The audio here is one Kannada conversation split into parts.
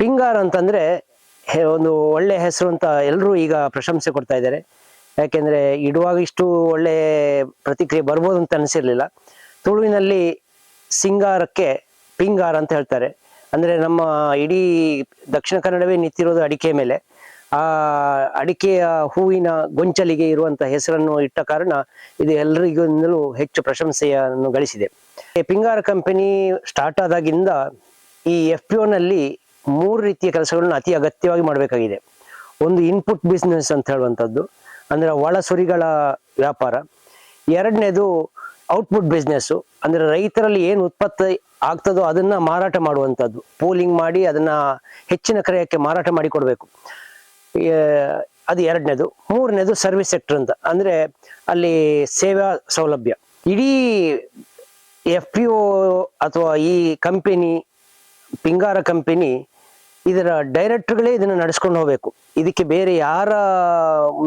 ಪಿಂಗಾರ್ ಅಂತಂದ್ರೆ ಒಂದು ಒಳ್ಳೆ ಹೆಸರು ಅಂತ ಎಲ್ಲರೂ ಈಗ ಪ್ರಶಂಸೆ ಕೊಡ್ತಾ ಇದ್ದಾರೆ. ಯಾಕೆಂದರೆ ಇಡುವಾಗ ಇಷ್ಟು ಒಳ್ಳೆ ಪ್ರತಿಕ್ರಿಯೆ ಬರ್ಬೋದು ಅಂತ ಅನಿಸಿರಲಿಲ್ಲ. ತುಳುವಿನಲ್ಲಿ ಸಿಂಗಾರಕ್ಕೆ ಪಿಂಗಾರ ಅಂತ ಹೇಳ್ತಾರೆ. ಅಂದ್ರೆ ನಮ್ಮ ಇಡೀ ದಕ್ಷಿಣ ಕನ್ನಡವೇ ನಿಂತಿರೋದು ಅಡಿಕೆ ಮೇಲೆ. ಆ ಅಡಿಕೆಯ ಹೂವಿನ ಗೊಂಚಲಿಗೆ ಇರುವಂತ ಹೆಸರನ್ನು ಇಟ್ಟ ಕಾರಣ ಇದು ಎಲ್ಲರಿಗಿಂದಲೂ ಹೆಚ್ಚು ಪ್ರಶಂಸೆಯನ್ನು ಗಳಿಸಿದೆ. ಪಿಂಗಾರ ಕಂಪನಿ ಸ್ಟಾರ್ಟ್ ಆದಾಗಿಂದ ಈ ಎಫ್ ಪಿ ನಲ್ಲಿ ಮೂರು ರೀತಿಯ ಕೆಲಸಗಳನ್ನ ಅತಿ ಅಗತ್ಯವಾಗಿ ಮಾಡಬೇಕಾಗಿದೆ. ಒಂದು ಇನ್ಪುಟ್ ಬಿಸ್ನೆಸ್ ಅಂತ ಹೇಳುವಂಥದ್ದು, ಅಂದರೆ ಒಳ ಸುರಿಗಳ ವ್ಯಾಪಾರ. ಎರಡನೇದು ಔಟ್ಪುಟ್ ಬಿಸ್ನೆಸ್ಸು ಅಂದರೆ ರೈತರಲ್ಲಿ ಏನು ಉತ್ಪತ್ತಿ ಆಗ್ತದೋ ಅದನ್ನು ಮಾರಾಟ ಮಾಡುವಂಥದ್ದು. ಪೂಲಿಂಗ್ ಮಾಡಿ ಅದನ್ನು ಹೆಚ್ಚಿನ ಕ್ರಯಕ್ಕೆ ಮಾರಾಟ ಮಾಡಿಕೊಡಬೇಕು. ಅದು ಎರಡನೇದು. ಮೂರನೇದು ಸರ್ವಿಸ್ ಸೆಕ್ಟರ್ ಅಂತ, ಅಂದರೆ ಅಲ್ಲಿ ಸೇವಾ ಸೌಲಭ್ಯ. ಇಡೀ ಎಫ್ ಪಿ ಒ ಅಥವಾ ಈ ಕಂಪೆನಿ ಪಿಂಗಾರ ಕಂಪನಿ ಇದರ ಡೈರೆಕ್ಟರ್ಗಳೇ ಇದನ್ನು ನಡೆಸ್ಕೊಂಡು ಹೋಗ್ಬೇಕು. ಇದಕ್ಕೆ ಬೇರೆ ಯಾರ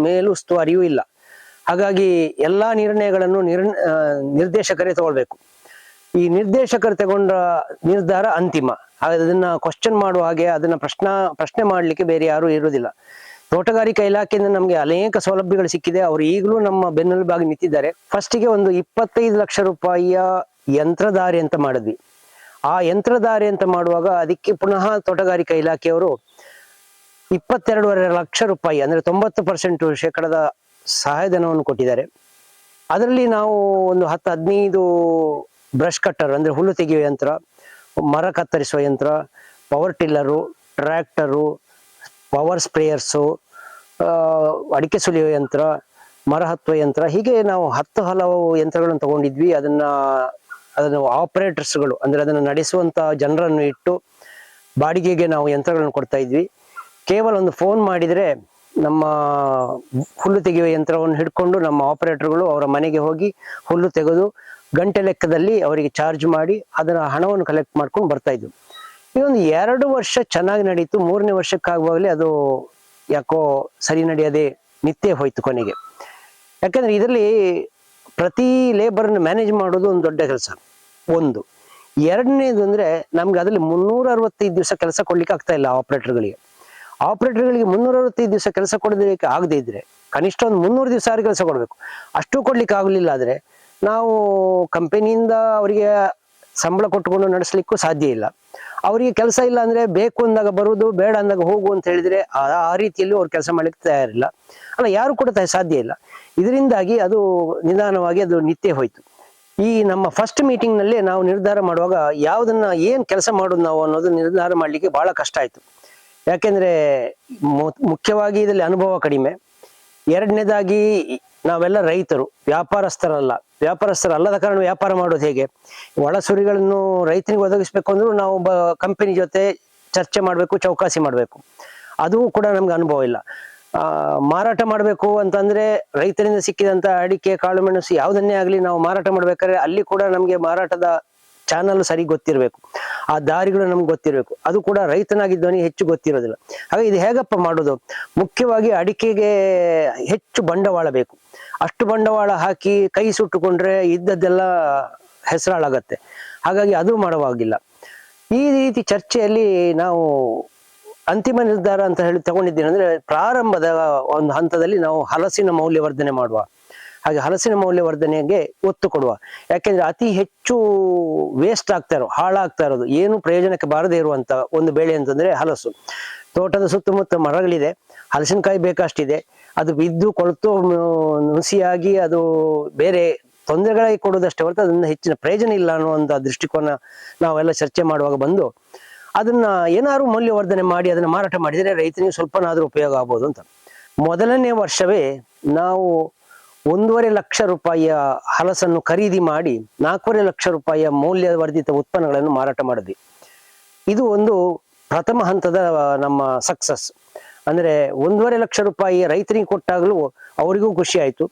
ಮೇಲೂ ಉಸ್ತುವಾರಿಯೂ ಇಲ್ಲ. ಹಾಗಾಗಿ ಎಲ್ಲಾ ನಿರ್ಣಯಗಳನ್ನು ನಿರ್ ನಿರ್ದೇಶಕರೇ ತಗೊಳ್ಬೇಕು. ಈ ನಿರ್ದೇಶಕರು ತಗೊಂಡ ನಿರ್ಧಾರ ಅಂತಿಮ. ಅದನ್ನ ಕ್ವಶನ್ ಮಾಡುವ ಹಾಗೆ ಅದನ್ನ ಪ್ರಶ್ನ, ಪ್ರಶ್ನೆ ಮಾಡಲಿಕ್ಕೆ ಬೇರೆ ಯಾರು ಇರುವುದಿಲ್ಲ. ತೋಟಗಾರಿಕಾ ಇಲಾಖೆಯಿಂದ ನಮಗೆ ಅನೇಕ ಸೌಲಭ್ಯಗಳು ಸಿಕ್ಕಿದೆ. ಅವರು ಈಗಲೂ ನಮ್ಮ ಬೆನ್ನೆಲುಬಾಗಿ ನಿಂತಿದ್ದಾರೆ. ಫಸ್ಟಿಗೆ ಒಂದು ಇಪ್ಪತ್ತೈದು ಲಕ್ಷ ರೂಪಾಯಿಯ ಯಂತ್ರಧಾರಿ ಅಂತ ಮಾಡಿದ್ವಿ. ಆ ಯಂತ್ರಧಾರಿ ಅಂತ ಮಾಡುವಾಗ ಅದಕ್ಕೆ ಪುನಃ ತೋಟಗಾರಿಕಾ ಇಲಾಖೆಯವರು ಇಪ್ಪತ್ತೆರಡೂವರೆ ಲಕ್ಷ ರೂಪಾಯಿ, ಅಂದ್ರೆ ತೊಂಬತ್ತು ಪರ್ಸೆಂಟ್ ಶೇಕಡದ ಸಹಾಯಧನವನ್ನು ಕೊಟ್ಟಿದ್ದಾರೆ. ಅದರಲ್ಲಿ ನಾವು ಒಂದು ಹತ್ತು ಹದಿನೈದು ಬ್ರಷ್ ಕಟ್ಟರ್ ಅಂದ್ರೆ ಹುಲ್ಲು ತೆಗೆಯುವ ಯಂತ್ರ, ಮರ ಕತ್ತರಿಸುವ ಯಂತ್ರ power tiller tractor power sprayers ಅಡಿಕೆ ಸುಲಿಯುವ ಯಂತ್ರ, ಮರ ಹತ್ತುವ ಯಂತ್ರ, ಹೀಗೆ ನಾವು ಹತ್ತು ಹಲವು ಯಂತ್ರಗಳನ್ನು ತಗೊಂಡಿದ್ವಿ. ಅದನ್ನ ಅದನ್ನು ಆಪರೇಟರ್ಸ್ಗಳು ಅಂದರೆ ಅದನ್ನು ನಡೆಸುವಂಥ ಜನರನ್ನು ಇಟ್ಟು ಬಾಡಿಗೆಗೆ ನಾವು ಯಂತ್ರಗಳನ್ನು ಕೊಡ್ತಾ ಇದ್ವಿ. ಕೇವಲ ಒಂದು ಫೋನ್ ಮಾಡಿದರೆ ನಮ್ಮ ಹುಲ್ಲು ತೆಗೆಯುವ ಯಂತ್ರವನ್ನು ಹಿಡ್ಕೊಂಡು ನಮ್ಮ ಆಪರೇಟರ್ಗಳು ಅವರ ಮನೆಗೆ ಹೋಗಿ ಹುಲ್ಲು ತೆಗೆದು ಗಂಟೆ ಲೆಕ್ಕದಲ್ಲಿ ಅವರಿಗೆ ಚಾರ್ಜ್ ಮಾಡಿ ಅದರ ಹಣವನ್ನು ಕಲೆಕ್ಟ್ ಮಾಡ್ಕೊಂಡು ಬರ್ತಾ ಇದ್ವು. ಒಂದು ಎರಡು ವರ್ಷ ಚೆನ್ನಾಗಿ ನಡೀತು. ಮೂರನೇ ವರ್ಷಕ್ಕಾಗುವಾಗಲೇ ಅದು ಯಾಕೋ ಸರಿ ನಡೆಯದೆ ನಿತ್ಯ ಹೋಯ್ತು ಕೊನೆಗೆ. ಯಾಕಂದ್ರೆ ಇದರಲ್ಲಿ ಪ್ರತಿ ಲೇಬರ್ನ ಮ್ಯಾನೇಜ್ ಮಾಡೋದು ಒಂದು ದೊಡ್ಡ ಕೆಲಸ. ಒಂದು. ಎರಡನೇದು ಅಂದ್ರೆ ನಮ್ಗೆ ಅದರಲ್ಲಿ ಮುನ್ನೂರ ಅರವತ್ತೈದು ದಿವಸ ಕೆಲಸ ಕೊಡ್ಲಿಕ್ಕೆ ಆಗ್ತಾ ಇಲ್ಲ ಆಪರೇಟರ್ಗಳಿಗೆ ಆಪರೇಟರ್ಗಳಿಗೆ ಮುನ್ನೂರ ಅರವತ್ತೈದು ದಿವಸ ಕೆಲಸ ಕೊಡೋದಕ್ಕೆ ಆಗದೆ ಇದ್ರೆ, ಕನಿಷ್ಠ ಒಂದು ಮುನ್ನೂರು ದಿವಸ ಆರು ಕೆಲಸ ಕೊಡಬೇಕು. ಅಷ್ಟು ಕೊಡ್ಲಿಕ್ಕೆ ಆಗಲಿಲ್ಲ ಆದರೆ, ನಾವು ಕಂಪನಿಯಿಂದ ಅವರಿಗೆ ಸಂಬಳ ಕೊಟ್ಟುಕೊಂಡು ನಡೆಸಲಿಕ್ಕೂ ಸಾಧ್ಯ ಇಲ್ಲ. ಅವರಿಗೆ ಕೆಲಸ ಇಲ್ಲ ಅಂದ್ರೆ ಬೇಕು ಅಂದಾಗ ಬರುದು, ಬೇಡ ಅಂದಾಗ ಹೋಗು ಅಂತ ಹೇಳಿದ್ರೆ ಆ ರೀತಿಯಲ್ಲಿ ಅವ್ರು ಕೆಲಸ ಮಾಡ್ಲಿಕ್ಕೆ ತಯಾರಿಲ್ಲ. ಅಲ್ಲ, ಯಾರು ಕೂಡ ಸಾಧ್ಯ ಇಲ್ಲ. ಇದರಿಂದಾಗಿ ಅದು ನಿಧಾನವಾಗಿ ಅದು ನಿತ್ಯ ಹೋಯ್ತು. ಈ ನಮ್ಮ ಫಸ್ಟ್ ಮೀಟಿಂಗ್ನಲ್ಲಿ ನಾವು ನಿರ್ಧಾರ ಮಾಡುವಾಗ ಯಾವ್ದನ್ನ ಏನ್ ಕೆಲಸ ಮಾಡೋದು ನಾವು ಅನ್ನೋದು ನಿರ್ಧಾರ ಮಾಡ್ಲಿಕ್ಕೆ ಬಹಳ ಕಷ್ಟ ಆಯ್ತು. ಯಾಕೆಂದ್ರೆ ಮುಖ್ಯವಾಗಿ ಇದರಲ್ಲಿ ಅನುಭವ ಕಡಿಮೆ. ಎರಡನೇದಾಗಿ ನಾವೆಲ್ಲ ರೈತರು, ವ್ಯಾಪಾರಸ್ಥರಲ್ಲ. ವ್ಯಾಪಾರಸ್ಥರಲ್ಲದ ಕಾರಣ ವ್ಯಾಪಾರ ಮಾಡೋದು ಹೇಗೆ? ಒಳಸುರಿಗಳನ್ನು ರೈತನಿಗೆ ಒದಗಿಸ್ಬೇಕು ಅಂದ್ರೆ ನಾವು ಒಬ್ಬ ಕಂಪನಿ ಜೊತೆ ಚರ್ಚೆ ಮಾಡಬೇಕು, ಚೌಕಾಸಿ ಮಾಡಬೇಕು. ಅದು ಕೂಡ ನಮ್ಗೆ ಅನುಭವ ಇಲ್ಲ. ಮಾರಾಟ ಮಾಡಬೇಕು ಅಂತಂದ್ರೆ ರೈತರಿಂದ ಸಿಕ್ಕಿದಂತ ಅಡಿಕೆ, ಕಾಳುಮೆಣಸು ಯಾವುದನ್ನೇ ಆಗಲಿ ನಾವು ಮಾರಾಟ ಮಾಡ್ಬೇಕಾದ್ರೆ ಅಲ್ಲಿ ಕೂಡ ನಮ್ಗೆ ಮಾರಾಟದ ಚಾನಲ್ ಸರಿ ಗೊತ್ತಿರಬೇಕು. ಆ ದಾರಿಗಳು ನಮ್ಗೆ ಗೊತ್ತಿರಬೇಕು. ಅದು ಕೂಡ ರೈತನಾಗಿದ್ದವನಿಗೆ ಹೆಚ್ಚು ಗೊತ್ತಿರೋದಿಲ್ಲ. ಹಾಗೆ ಇದು ಹೇಗಪ್ಪ ಮಾಡೋದು? ಮುಖ್ಯವಾಗಿ ಅಡಿಕೆಗೆ ಹೆಚ್ಚು ಬಂಡವಾಳ ಬೇಕು. ಅಷ್ಟು ಬಂಡವಾಳ ಹಾಕಿ ಕೈ ಸುಟ್ಟುಕೊಂಡ್ರೆ ಇದ್ದದ್ದೆಲ್ಲ ಹೆಸರಾಳಾಗತ್ತೆ. ಹಾಗಾಗಿ ಅದು ಮಾಡುವಾಗಿಲ್ಲ. ಈ ರೀತಿ ಚರ್ಚೆಯಲ್ಲಿ ನಾವು ಅಂತಿಮ ನಿರ್ಧಾರ ಅಂತ ಹೇಳಿ ತಗೊಂಡಿದ್ದೇನೆ ಅಂದ್ರೆ ಪ್ರಾರಂಭದ ಒಂದು ಹಂತದಲ್ಲಿ ನಾವು ಹಲಸಿನ ಮೌಲ್ಯವರ್ಧನೆ ಮಾಡುವ ಹಾಗೆ ಹಲಸಿನ ಮೌಲ್ಯವರ್ಧನೆಗೆ ಒತ್ತು ಕೊಡುವ. ಯಾಕೆಂದ್ರೆ ಅತಿ ಹೆಚ್ಚು ವೇಸ್ಟ್ ಆಗ್ತಾ ಇರೋ, ಹಾಳಾಗ್ತಾ ಇರೋದು, ಏನು ಪ್ರಯೋಜನಕ್ಕೆ ಬಾರದೇ ಇರುವಂತ ಒಂದು ಬೆಳೆ ಅಂತಂದ್ರೆ ಹಲಸು. ತೋಟದ ಸುತ್ತಮುತ್ತ ಮರಗಳಿದೆ, ಹಲಸಿನಕಾಯಿ ಬೇಕಷ್ಟಿದೆ, ಅದು ಬಿದ್ದು ಕೊಳತು ನುಸಿಯಾಗಿ ಅದು ಬೇರೆ ತೊಂದರೆಗಳಿಗೆ ಕೊಡೋದಷ್ಟೇ ಹೊರತು ಅದನ್ನ ಹೆಚ್ಚಿನ ಪ್ರಯೋಜನ ಇಲ್ಲ ಅನ್ನುವಂಥ ದೃಷ್ಟಿಕೋನ ನಾವೆಲ್ಲ ಚರ್ಚೆ ಮಾಡುವಾಗ ಬಂದು, ಅದನ್ನ ಏನಾದ್ರು ಮೌಲ್ಯವರ್ಧನೆ ಮಾಡಿ, ಅದನ್ನ ಮಾರಾಟ ಮಾಡಿದರೆ ರೈತನಿಗೆ ಸ್ವಲ್ಪನಾದ್ರೂ ಉಪಯೋಗ ಆಗ್ಬೋದು ಅಂತ. ಮೊದಲನೇ ವರ್ಷವೇ ನಾವು ಒಂದೂವರೆ ಲಕ್ಷ ರೂಪಾಯಿಯ ಹಲಸನ್ನು ಖರೀದಿ ಮಾಡಿ ನಾಲ್ಕೂವರೆ ಲಕ್ಷ ರೂಪಾಯಿಯ ಮೌಲ್ಯವರ್ಧಿತ ಉತ್ಪನ್ನಗಳನ್ನು ಮಾರಾಟ ಮಾಡಿದ್ವಿ. ಇದು ಒಂದು ಪ್ರಥಮ ಹಂತದ ನಮ್ಮ ಸಕ್ಸಸ್ ಅಂದರೆ ಒಂದೂವರೆ ಲಕ್ಷ ರೂಪಾಯಿ ರೈತರಿಗೆ ಕೊಟ್ಟಾಗಲೂ ಅವರಿಗೂ ಖುಷಿ ಆಯಿತು.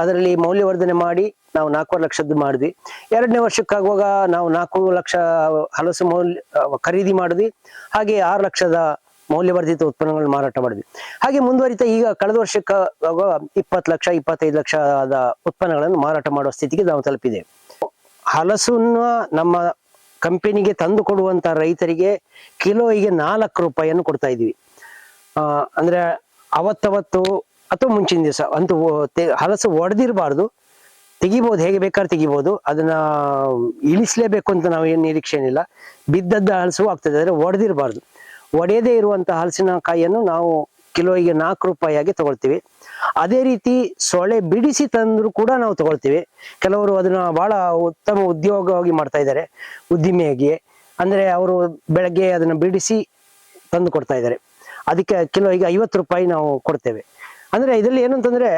ಅದರಲ್ಲಿ ಮೌಲ್ಯವರ್ಧನೆ ಮಾಡಿ ನಾವು ನಾಲ್ಕೂವರೆ ಲಕ್ಷದ್ದು ಮಾಡಿದ್ವಿ. ಎರಡನೇ ವರ್ಷಕ್ಕಾಗುವಾಗ ನಾವು ನಾಲ್ಕು ಲಕ್ಷ ಹಲಸು ಮೌಲ್ಯ ಖರೀದಿ ಮಾಡಿದ್ವಿ. ಹಾಗೆ ಆರು ಲಕ್ಷದ ಮೌಲ್ಯವರ್ಧಿತ ಉತ್ಪನ್ನಗಳನ್ನು ಮಾರಾಟ ಮಾಡಿದ್ವಿ. ಹಾಗೆ ಮುಂದುವರಿತಾ ಈಗ ಕಳೆದ ವರ್ಷಕ್ಕೆ ಇಪ್ಪತ್ತು ಲಕ್ಷ, ಇಪ್ಪತ್ತೈದು ಲಕ್ಷದ ಉತ್ಪನ್ನಗಳನ್ನು ಮಾರಾಟ ಮಾಡುವ ಸ್ಥಿತಿಗೆ ನಾವು ತಲುಪಿದ್ದೇವೆ. ಹಲಸನ್ನು ನಮ್ಮ ಕಂಪನಿಗೆ ತಂದು ಕೊಡುವಂತ ರೈತರಿಗೆ ಕಿಲೋಗೆ ನಾಲ್ಕು ರೂಪಾಯಿಯನ್ನು ಕೊಡ್ತಾ ಇದ್ವಿ ಅಂದ್ರೆ ಅವತ್ತವತ್ತು ಅಥವಾ ಮುಂಚಿನ ದಿವಸ ಅಂತೂ ಹಲಸು ಒಡೆದಿರಬಾರ್ದು. ತೆಗಿಬೋದು, ಹೇಗೆ ಬೇಕಾದ್ರೆ ತೆಗಿಬೋದು. ಅದನ್ನ ಇಳಿಸ್ಲೇಬೇಕು ಅಂತ ನಾವು ಏನು ನಿರೀಕ್ಷೆ ಏನಿಲ್ಲ ಬಿದ್ದದ್ದ ಹಲಸು ಆಗ್ತದೆ, ಆದರೆ ಒಡೆದಿರಬಾರ್ದು. ಒಡೆಯದೇ ಇರುವಂತಹ ಹಲಸಿನಕಾಯಿಯನ್ನು ನಾವು ಕಿಲೋಗೆ ನಾಲ್ಕು ರೂಪಾಯಿಯಾಗಿ ತಗೊಳ್ತೀವಿ. ಅದೇ ರೀತಿ ಸೊಳೆ ಬಿಡಿಸಿ ತಂದ್ರು ಕೂಡ ನಾವು ತಗೊಳ್ತೀವಿ. ಕೆಲವರು ಅದನ್ನ ಬಹಳ ಉತ್ತಮ ಉದ್ಯೋಗವಾಗಿ ಮಾಡ್ತಾ ಇದ್ದಾರೆ. ಉದ್ದಿಮೆಯಾಗಿ ಅಂದ್ರೆ ಅವರು ಬೆಳಗ್ಗೆ ಅದನ್ನ ಬಿಡಿಸಿ ತಂದು ಕೊಡ್ತಾ ಇದ್ದಾರೆ. ಅದಕ್ಕೆ ಕಿಲೋ ಈಗ ಐವತ್ತು ರೂಪಾಯಿ ನಾವು ಕೊಡ್ತೇವೆ. ಅಂದ್ರೆ ಇದರಲ್ಲಿ ಏನು ಅಂತಂದ್ರೆ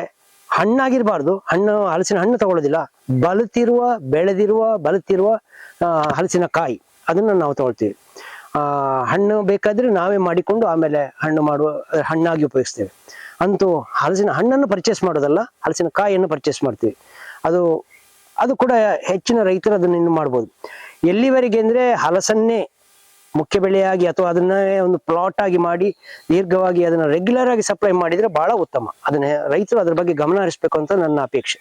ಹಣ್ಣಾಗಿರ್ಬಾರ್ದು. ಹಣ್ಣು, ಹಲಸಿನ ಹಣ್ಣು ತಗೊಳ್ಳೋದಿಲ್ಲ. ಬಲುತಿರುವ ಬೆಳೆದಿರುವ ಬಲುತಿರುವ ಹಲಸಿನ ಕಾಯಿ ಅದನ್ನ ನಾವು ತಗೊಳ್ತೀವಿ. ಹಣ್ಣು ಬೇಕಾದ್ರೆ ನಾವೇ ಮಾಡಿಕೊಂಡು ಆಮೇಲೆ ಹಣ್ಣು ಮಾಡುವ, ಹಣ್ಣಾಗಿ ಉಪಯೋಗಿಸ್ತೇವೆ. ಅಂತೂ ಹಲಸಿನ ಹಣ್ಣನ್ನು ಪರ್ಚೇಸ್ ಮಾಡೋದಲ್ಲ, ಹಲಸಿನ ಕಾಯಿಯನ್ನು ಪರ್ಚೇಸ್ ಮಾಡ್ತೀವಿ. ಅದು ಅದು ಕೂಡ ಹೆಚ್ಚಿನ ರೈತರು ಅದನ್ನ ಇನ್ನು ಮಾಡ್ಬೋದು. ಎಲ್ಲಿವರೆಗೆ ಅಂದ್ರೆ ಹಲಸನ್ನೇ ಮುಖ್ಯ ಬೆಳೆಯಾಗಿ ಅಥವಾ ಅದನ್ನೇ ಒಂದು ಪ್ಲಾಟ್ ಆಗಿ ಮಾಡಿ, ದೀರ್ಘವಾಗಿ ಅದನ್ನ ರೆಗ್ಯುಲರ್ ಆಗಿ ಸಪ್ಲೈ ಮಾಡಿದ್ರೆ ಬಹಳ ಉತ್ತಮ. ಅದನ್ನ ರೈತರು ಅದ್ರ ಬಗ್ಗೆ ಗಮನ ಹರಿಸ್ಬೇಕು ಅಂತ ನನ್ನ ಅಪೇಕ್ಷೆ.